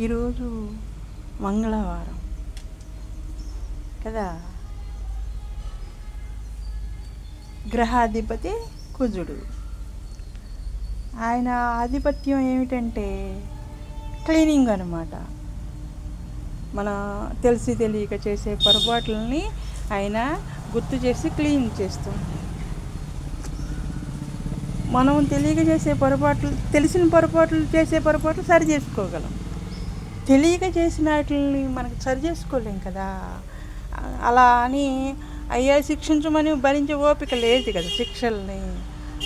ఈరోజు మంగళవారం. కదా? గ్రహాధిపతి కుజుడు. ఆయన ఆధిపత్యం ఏమిటంటే క్లీనింగ్ అనమాట మన తెలిసి తెలియక చేసే పొరపాట్లని ఆయన గుర్తు చేసి క్లీన్ చేస్తుంది. మనం తెలియక చేసే పొరపాట్లు తెలిసిన పొరపాట్లు చేసే పొరపాట్లు సరి చేసుకోగలం. తెలియక చేసిన వాటిని మనకు సరి చేసుకోలేం కదా. అలా అని అయ్యా శిక్షించమని భరించే ఓపిక లేదు కదా శిక్షల్ని.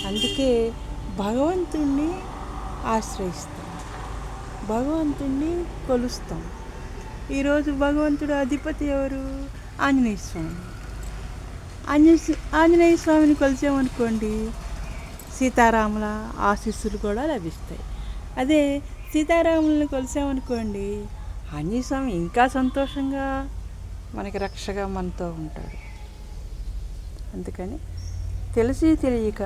అందుకే భగవంతుణ్ణి ఆశ్రయిస్తాం. భగవంతుణ్ణి కొలుస్తాం. ఈరోజు భగవంతుడు అధిపతి ఎవరు? ఆంజనేయ స్వామి. ఆంజనే ఆంజనేయ స్వామిని కొలిచామనుకోండి సీతారాముల ఆశీస్సులు కూడా లభిస్తాయి. అదే సీతారాములను కొలిసామనుకోండి ఆంజనేయ స్వామి ఇంకా సంతోషంగా మనకి రక్షగా మనతో ఉంటాడు. అందుకని తెలిసి తెలియక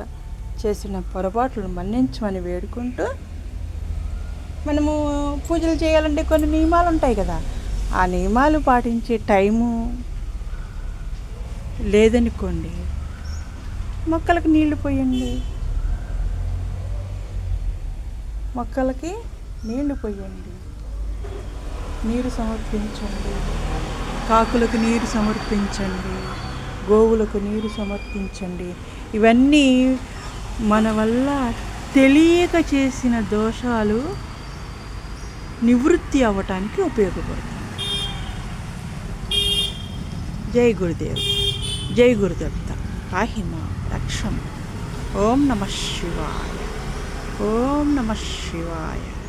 చేసిన పొరపాట్లు మన్నించమని వేడుకుంటూ మనము పూజలు చేయాలంటే కొన్ని నియమాలు ఉంటాయి కదా. ఆ నియమాలు పాటించే టైము లేదనుకోండి మొక్కలకు నీళ్ళు పోయండి. మొక్కలకి నీళ్ళు పోయండి. నీరు సమర్పించండి. కాకులకు నీరు సమర్పించండి. గోవులకు నీరు సమర్పించండి. ఇవన్నీ మన వల్ల తెలియక చేసిన దోషాలు నివృత్తి అవ్వటానికి ఉపయోగపడుతుంది జై గురుదేవ్. జై గురుదత్త. కాహిమ రక్షం. ఓం నమ శివాయ. ఓం నమ శివాయ.